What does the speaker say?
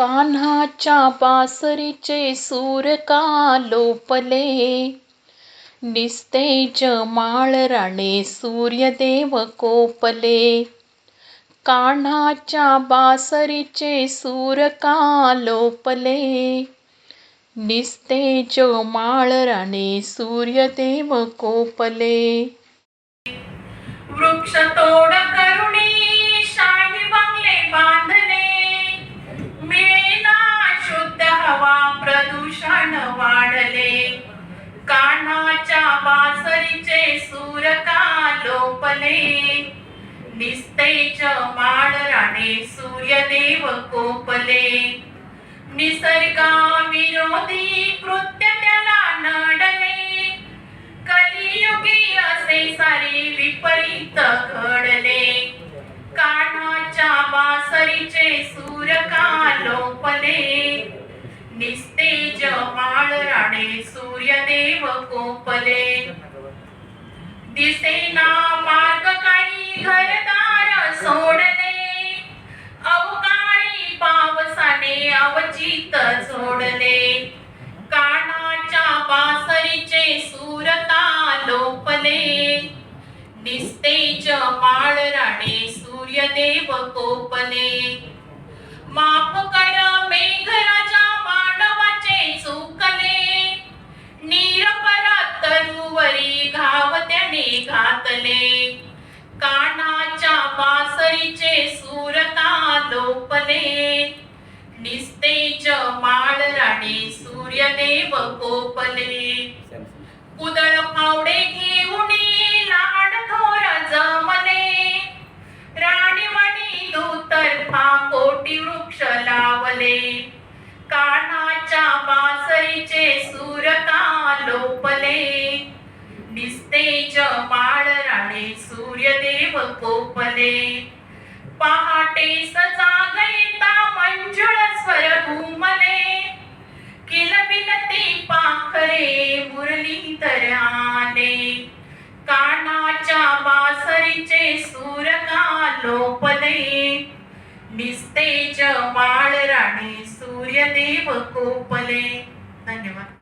कान्हाच्या बासरीचे सूर का लोपले? निस्तेज माळ राणे सूर्यदेव कोपले. कान्हाच्या बासरीचे सूर का लोपले? निस्तेज माळ राणे सूर्यदेव कोपले. वृक्षतो वासरीचे सूर का लोपले निस्तेज माळ राणे सूर्यदेव कोपले. निसर्गा विरोधी कृत्य त्याला नडले. कलियुगी असे सारे विपरीत घडले. कानाच्या बासरीचे सूर का लोपले निस्तेज माळ राणे सूर्यदेव कोपले. दिसेना मार्ग काही घरदार सोडले. अवकाळी पावसाने अवचित झोडले कानाच्या बासरीचे सूरता लोपले. निस्तेज माळ राणे सूर्यदेव कोपले. माफ बासरीचे सूरता लोपले. निस्तेज माळ राणे सूर्यदेव कोपले. कुदळ फावडे घेऊन लहान थोर जमले. राणीवाणी दुतर्फा कोटी वृक्ष लावले. कानाच्या बासरीचे सूर का लोपले. निस्तेज माळ राणे सूर्यदेव कोपले. पहाटे सजागयता मंजुळ स्वर घुमले किलबिलते पाखरे मुरली तर आले कानाच्या बासरीचे सूर का लोपले निस्तेज बाळ राणे सूर्यदेव कोपले. धन्यवाद.